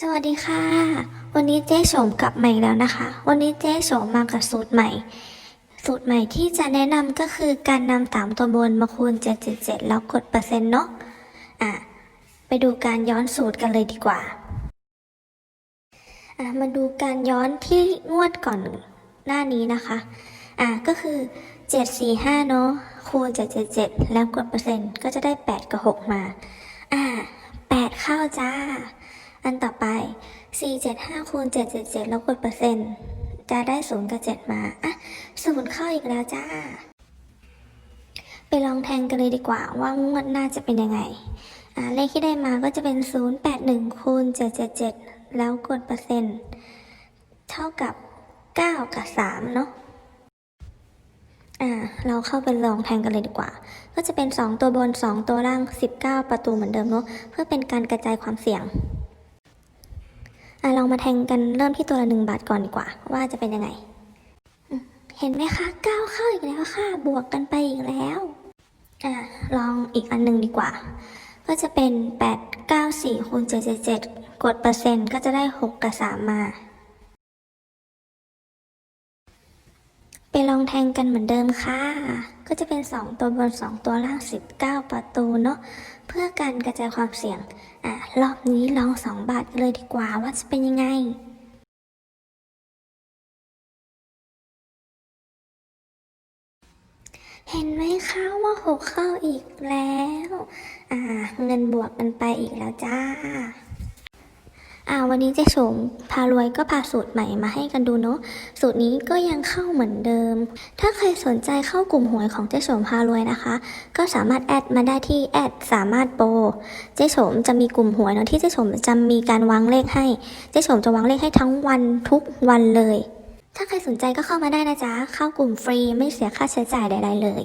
สวัสดีค่ะ วันนี้เจ๊โฉมกลับมาอีกแล้วนะคะ วันนี้เจ๊โฉมมากับสูตรใหม่ สูตรใหม่ที่จะแนะนำก็คือการนำสามตัวบนมาคูณ 777 แล้วกดเปอร์เซ็นต์เนาะอะไปดูการย้อนสูตรกันเลยดีกว่าอะมาดูการย้อนที่งวดก่อนหน้านี้นะคะอะก็คือ 745 เนาะคูณ 777 แล้วกดเปอร์เซ็นต์ก็จะได้ 8 กับ 6 มาอะ8เข้าจ้า อันต่อไป 475คูณ777แล้วกดเปอร์เซ็นต์จะได้0กับ7มา อะ0เข้าอีกแล้วจ้า ไปลองแทงกันเลยดีกว่า ว่างวดหน้าจะเป็นยังไง อ่า เลขที่ได้มาก็จะเป็น 081คูณ777 แล้วกดเปอร์เซ็นต์ เท่ากับ 9 กับ 3 เนาะอ่า เราเข้าไปลองแทงกันเลยดีกว่า ก็จะเป็น 2 ตัวบน 2 ตัวล่าง 19 ประตูเหมือนเดิมเนาะ เพื่อเป็นการกระจายความเสี่ยง อะเรามาแทงกันเริ่มที่ตัวละหนึ่งบาทก่อนดีกว่า ว่าจะเป็นยังไง เห็นไหมคะก้าวเข้าอีกแล้วค่ะ บวกกันไปอีกแล้วอะลองอีกอันหนึ่งดีกว่า ก็จะเป็น 8 9 4คูณ777 กดเปอร์เซ็นต์ก็จะได้ 6 กับ 3 มา ลองแทงกันเหมือนเดิมค่ะ ก็จะเป็น 2 ตัวบน 2 ตัวล่าง 19 ประตูเนาะ เพื่อการกระจายความเสี่ยง อะ รอบนี้ลอง 2 บาทกันเลยดีกว่าว่าจะเป็นยังไงเห็นไหมคะว่าหกเข้าอีกแล้ว อ่า เงินบวกกันไปอีกแล้วจ้า อ่าวันนี้เจ๊ชมพารวยก็พาสูตรใหม่มาให้กันดูเนาะสูตรนี้ก็ยังเข้าเหมือนเดิม ถ้าใครสนใจเข้ากลุ่มหวยของเจ๊ชมพารวยนะคะ ก็สามารถแอดมาได้ที่แอดสามารถโปรเจ๊ชมจะมีกลุ่มหวยเนาะที่เจ๊ชมจะมีการวางเลขให้เจ๊ชมจะวางเลขให้ทั้งวันทุกวันเลย ถ้าใครสนใจก็เข้ามาได้นะจ๊ะเข้ากลุ่มฟรีไม่เสียค่าใช้จ่ายใดๆเลย